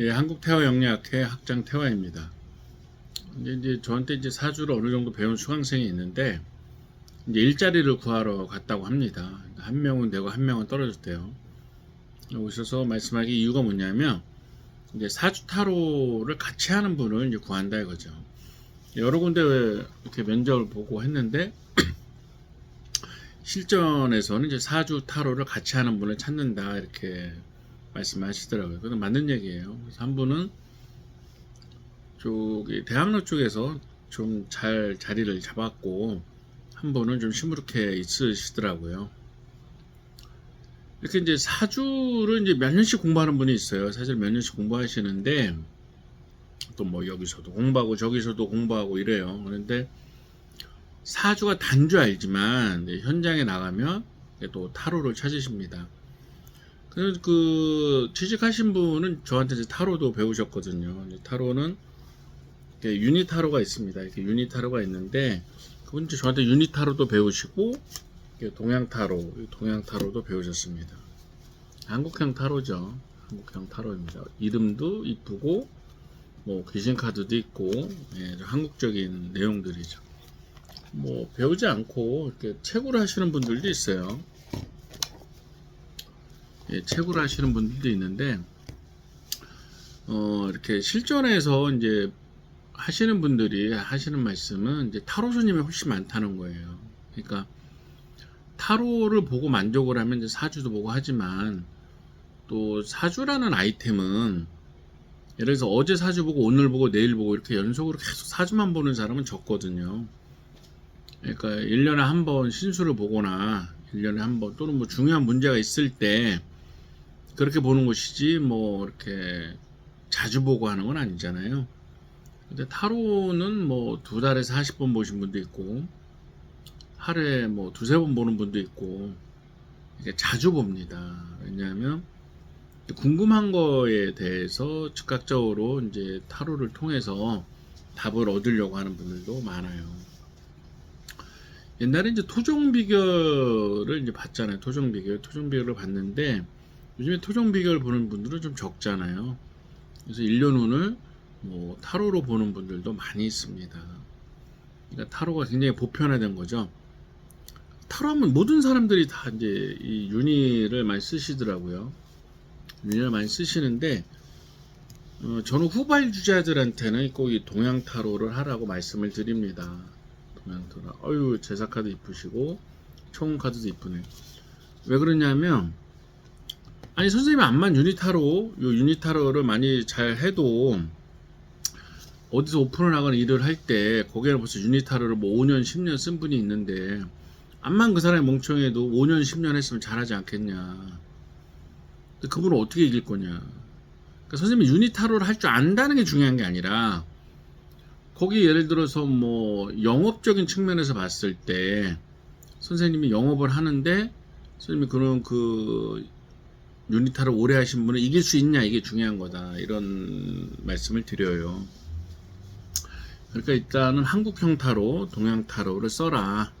예, 한국 태화 영리학회 학장 태화입니다. 이제, 이제 저한테 이제 사주를 어느 정도 배운 수강생이 있는데 이제 일자리를 구하러 갔다고 합니다. 한 명은 되고 한 명은 떨어졌대요. 오셔서 말씀하기 이유가 뭐냐면 이제 사주 타로를 같이 하는 분을 이제 구한다 이거죠. 여러 군데 이렇게 면접을 보고 했는데 실전에서는 이제 사주 타로를 같이 하는 분을 찾는다 이렇게 말씀하시더라고요. 그건 맞는 얘기예요. 그래서 한 분은 쪽이 대학로 쪽에서 좀 잘 자리를 잡았고 한 분은 좀 시무룩해 있으시더라고요. 이렇게 이제 사주를 이제 몇 년씩 공부하는 분이 있어요. 사실 몇 년씩 공부하시는데 또 뭐 여기서도 공부하고 저기서도 공부하고 이래요. 그런데 사주가 단주 알지만 현장에 나가면 또 타로를 찾으십니다. 그래서 그 취직하신 분은 저한테 이제 타로도 배우셨거든요. 타로는 유니 타로가 있습니다. 이렇게 유니 타로가 있는데 그분 이제 저한테 유니 타로도 배우시고 동양 타로, 동양 타로도 배우셨습니다. 한국형 타로죠. 한국형 타로입니다. 이름도 이쁘고 뭐 귀신 카드도 있고 예, 한국적인 내용들이죠. 뭐 배우지 않고 이렇게 채굴 하시는 분들도 있어요. 예, 채굴 하시는 분들도 있는데 어, 이렇게 실전에서 이제 하시는 분들이 하시는 말씀은 이제 타로 손님이 훨씬 많다는 거예요. 그러니까 타로를 보고 만족을 하면 이제 사주도 보고 하지만 또 사주라는 아이템은 예를 들어서 어제 사주 보고 오늘 보고 내일 보고 이렇게 연속으로 계속 사주만 보는 사람은 적거든요. 그러니까 1년에 한 번 신수를 보거나 1년에 한 번 또는 뭐 중요한 문제가 있을 때 그렇게 보는 것이지 뭐 이렇게 자주 보고 하는 건 아니잖아요. 근데 타로는 뭐 두 달에서 40번 보신 분도 있고 하루에 뭐 두세 번 보는 분도 있고 이게 자주 봅니다. 왜냐하면 궁금한 거에 대해서 즉각적으로 이제 타로를 통해서 답을 얻으려고 하는 분들도 많아요. 옛날에 이제 토종 비결을 이제 봤잖아요. 토종 비결, 토종 비결을 봤는데 요즘에 토종 비결 보는 분들은 좀 적잖아요. 그래서 일년운을 뭐 타로로 보는 분들도 많이 있습니다. 그러니까 타로가 굉장히 보편화된 거죠. 타로 하면 모든 사람들이 다 이제 이 유니를 많이 쓰시더라고요. 유니를 많이 쓰시는데 어, 저는 후발 주자들한테는 꼭 이 동양 타로를 하라고 말씀을 드립니다. 동양 타로. 어유 제사 카드 이쁘시고 초원 카드도 이쁘네. 왜 그러냐면 아니 선생님이 암만 유니타로 요 유니타로를 많이 잘 해도 어디서 오픈을 하거나 일을 할 때 거기에 벌써 유니타로를 뭐 5년 10년 쓴 분이 있는데 암만 그 사람이 멍청해도 5년 10년 했으면 잘하지 않겠냐. 근데 그분을 어떻게 이길 거냐. 그러니까 선생님이 유니타로를 할 줄 안다는 게 중요한 게 아니라 거기 예를 들어서 뭐 영업적인 측면에서 봤을 때 선생님이 영업을 하는데 선생님이 그런 그 유니타를 오래 하신 분은 이길 수 있냐 이게 중요한 거다 이런 말씀을 드려요. 그러니까 일단은 한국형 타로, 동양 타로를 써라.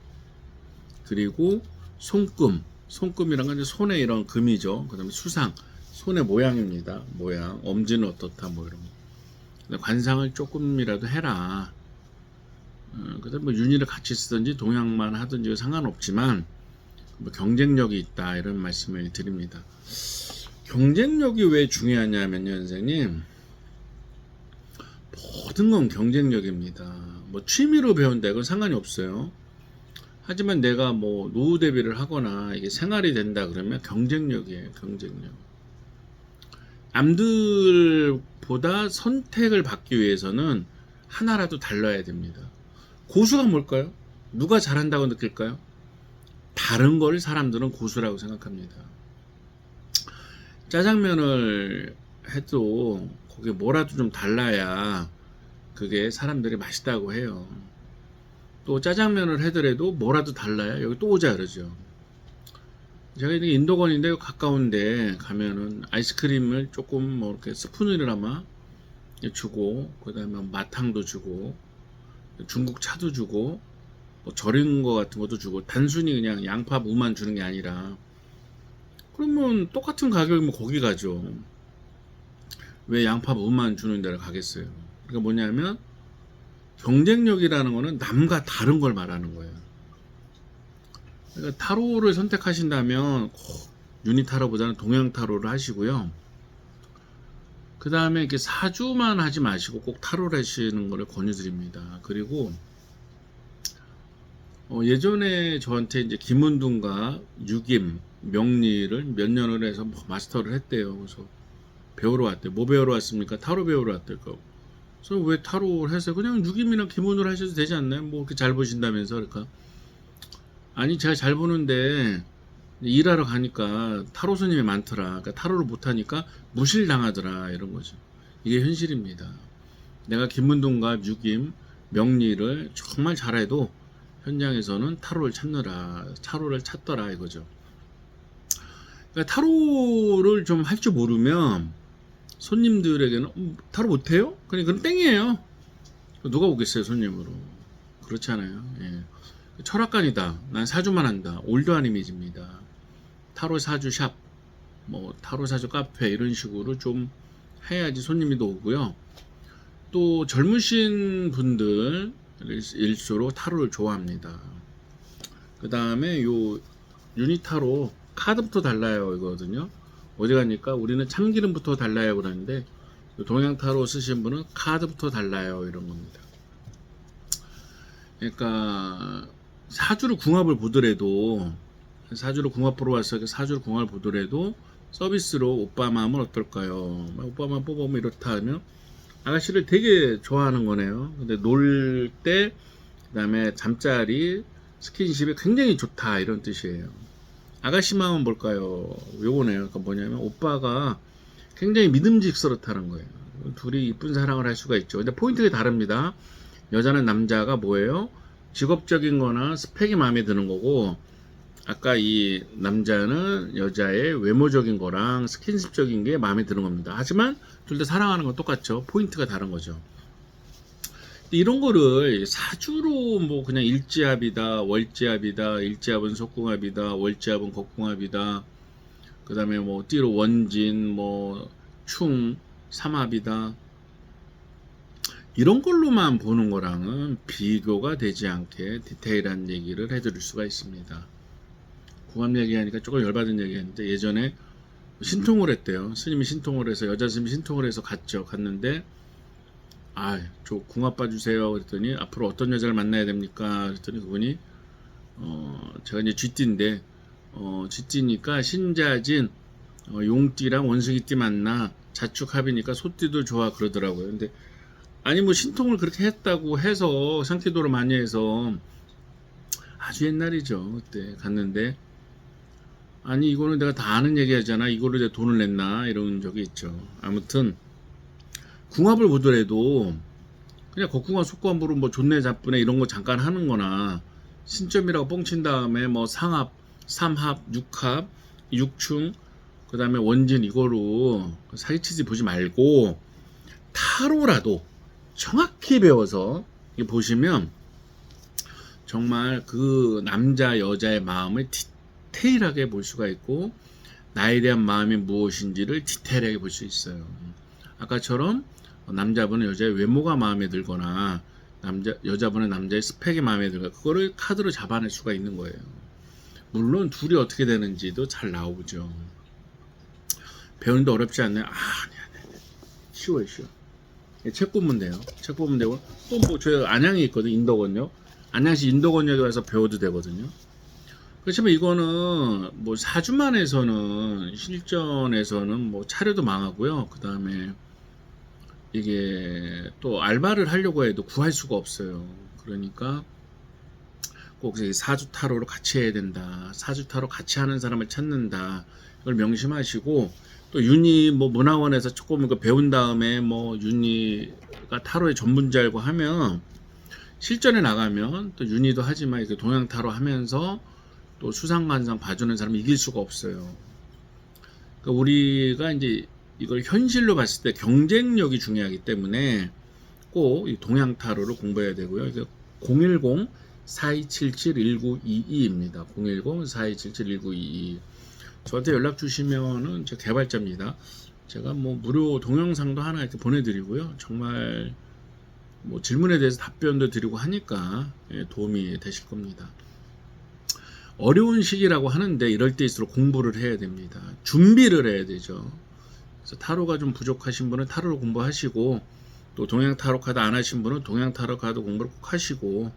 그리고 손금, 손금이란 건 이제 손에 이런 금이죠. 그다음에 수상, 손의 모양입니다. 모양, 엄지는 어떻다 뭐 이런 거. 관상을 조금이라도 해라. 어, 그다음 뭐 윤희를 같이 쓰든지 동양만 하든지 상관없지만 뭐 경쟁력이 있다 이런 말씀을 드립니다. 경쟁력이 왜 중요하냐면요, 선생님. 모든 건 경쟁력입니다. 뭐 취미로 배운다 이건 상관이 없어요. 하지만 내가 뭐 노후 대비를 하거나 이게 생활이 된다 그러면 경쟁력이에요, 경쟁력. 남들보다 선택을 받기 위해서는 하나라도 달라야 됩니다. 고수가 뭘까요? 누가 잘한다고 느낄까요? 다른 걸 사람들은 고수라고 생각합니다. 짜장면을 해도 거기에 뭐라도 좀 달라야 그게 사람들이 맛있다고 해요. 또 짜장면을 해더라도 뭐라도 달라야 여기 또 오자 그러죠. 제가 이제 인도건인데 가까운데 가면은 아이스크림을 조금 뭐 이렇게 스푼이라마 주고 그 다음에 마탕도 주고 중국 차도 주고 뭐 절인 거 같은 것도 주고 단순히 그냥 양파 무만 주는 게 아니라 그러면 똑같은 가격이면 거기 가죠. 왜 양파 무만 주는 데를 가겠어요? 그러니까 뭐냐면 경쟁력이라는 거는 남과 다른 걸 말하는 거예요. 그러니까 타로를 선택하신다면 꼭 유니 타로보다는 동양 타로를 하시고요. 그 다음에 이렇게 사주만 하지 마시고 꼭 타로를 하시는 거를 권유드립니다. 그리고 어, 예전에 저한테 이제 김은둥과 유김, 명리를 몇 년을 해서 뭐 마스터를 했대요. 그래서 배우러 왔대요. 뭐 배우러 왔습니까? 타로 배우러 왔대요. 그래서 왜 타로를 해서 그냥 유김이나 김은우를 하셔도 되지 않나요? 뭐 그렇게 잘 보신다면서 그러니까 아니 제가 잘 보는데 일하러 가니까 타로 손님이 많더라. 그러니까 타로를 못하니까 무실 당하더라 이런 거죠. 이게 현실입니다. 내가 김문동과 유김, 명리를 정말 잘해도 현장에서는 타로를 찾느라 타로를 찾더라 이거죠. 그러니까 타로를 좀 할 줄 모르면 손님들에게는 음, 타로 못해요? 그냥 그럼 땡이에요. 누가 오겠어요 손님으로? 그렇잖아요. 예. 철학관이다. 난 사주만 한다. 올드한 이미지입니다. 타로 사주 샵, 뭐 타로 사주 카페 이런 식으로 좀 해야지 손님이 또 오고요. 또 젊으신 분들 일수록 타로를 좋아합니다. 그 다음에 요 유니타로 카드부터 달라요 이거거든요. 어디 가니까 우리는 참기름부터 달라요 그러는데 동양 타로 쓰신 분은 카드부터 달라요 이런 겁니다. 그러니까 사주를 궁합을 보더라도 사주를 궁합 보러 왔어요. 사주를 궁합을 보더라도 서비스로 오빠 마음은 어떨까요? 오빠 마음 뽑아보면 이렇다 하면 아가씨를 되게 좋아하는 거네요. 근데 놀 때 그 다음에 잠자리 스킨십이 굉장히 좋다 이런 뜻이에요. 아가씨 마음은 뭘까요? 요거네요. 그러니까 뭐냐면 오빠가 굉장히 믿음직스럽다는 거예요. 둘이 이쁜 사랑을 할 수가 있죠. 근데 포인트가 다릅니다. 여자는 남자가 뭐예요? 직업적인 거나 스펙이 마음에 드는 거고 아까 이 남자는 여자의 외모적인 거랑 스킨십적인 게 마음에 드는 겁니다. 하지만 둘 다 사랑하는 건 똑같죠. 포인트가 다른 거죠. 이런 거를 사주로 뭐 그냥 일지합이다, 월지합이다, 일지합은 속궁합이다, 월지합은 겁궁합이다, 그 다음에 뭐 띠로 원진, 뭐 충, 삼합이다. 이런 걸로만 보는 거랑은 비교가 되지 않게 디테일한 얘기를 해드릴 수가 있습니다. 궁합 얘기하니까 조금 열받은 얘기했는데 예전에 신통을 했대요. 스님이 신통을 해서 여자 스님이 신통을 해서 갔죠. 갔는데 아, 저 궁합 봐주세요. 그랬더니 앞으로 어떤 여자를 만나야 됩니까? 그랬더니 그분이 어, 제가 이제 쥐띠인데 어, 쥐띠니까 신자진 어, 용띠랑 원숭이띠 만나 자축합이니까 소띠도 좋아 그러더라고요. 근데 아니 뭐 신통을 그렇게 했다고 해서 상태도를 많이 해서 아주 옛날이죠. 그때 갔는데 아니 이거는 내가 다 아는 얘기 하잖아. 이거를 내 돈을 냈나 이런 적이 있죠. 아무튼 궁합을 보더라도 그냥 겉궁합 속궁합으로 뭐 존내 잡분해 이런 거 잠깐 하는 거나 신점이라고 뻥친 다음에 뭐 상합, 삼합, 육합, 육충 그 다음에 원진 이거로 사기치지 보지 말고 타로라도 정확히 배워서 보시면 정말 그 남자 여자의 마음을 디테일하게 볼 수가 있고 나에 대한 마음이 무엇인지를 디테일하게 볼 수 있어요. 아까처럼 남자분은 여자의 외모가 마음에 들거나 남자 여자분은 남자의 스펙이 마음에 들거나 그거를 카드로 잡아낼 수가 있는 거예요. 물론 둘이 어떻게 되는지도 잘 나오죠. 배우는데 어렵지 않나요? 아, 아니, 아니, 아니. 쉬워요, 쉬워. 책 보면 돼요. 책 보면 되고 또 뭐 저희 안양에 있거든 인덕원요. 안양시 인덕원역에 와서 배워도 되거든요. 그렇지만 이거는 뭐 사주만에서는 실전에서는 뭐 차려도 망하고요. 그 다음에 이게 또 알바를 하려고 해도 구할 수가 없어요. 그러니까 꼭 사주 타로로 같이 해야 된다. 사주 타로 같이 하는 사람을 찾는다. 이걸 명심하시고 또 윤희 뭐 문화원에서 조금 이거 배운 다음에 뭐 윤희가 타로의 전문자이고 하면 실전에 나가면 또 윤희도 하지만 이렇게 동양 타로 하면서 또 수상관상 봐주는 사람 이길 수가 없어요. 그러니까 우리가 이제 이걸 현실로 봤을 때 경쟁력이 중요하기 때문에 꼭 동양 타로를 공부해야 되고요. 이게 010 4277-1922입니다. 010-4277-1922. 저한테 연락 주시면은 저 개발자입니다. 제가 뭐 무료 동영상도 하나 이렇게 보내드리고요. 정말 뭐 질문에 대해서 답변도 드리고 하니까 예, 도움이 되실 겁니다. 어려운 시기라고 하는데 이럴 때일수록 공부를 해야 됩니다. 준비를 해야 되죠. 그래서 타로가 좀 부족하신 분은 타로로 공부하시고 또 동양 타로 카드 안 하신 분은 동양 타로 카드 공부를 꼭 하시고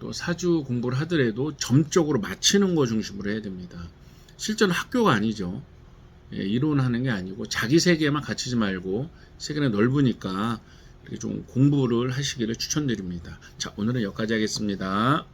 또 사주 공부를 하더라도 점적으로 맞히는 거 중심으로 해야 됩니다. 실제는 학교가 아니죠. 예, 이론하는 게 아니고 자기 세계에만 갇히지 말고 세계는 넓으니까 이렇게 좀 공부를 하시기를 추천드립니다. 자, 오늘은 여기까지 하겠습니다.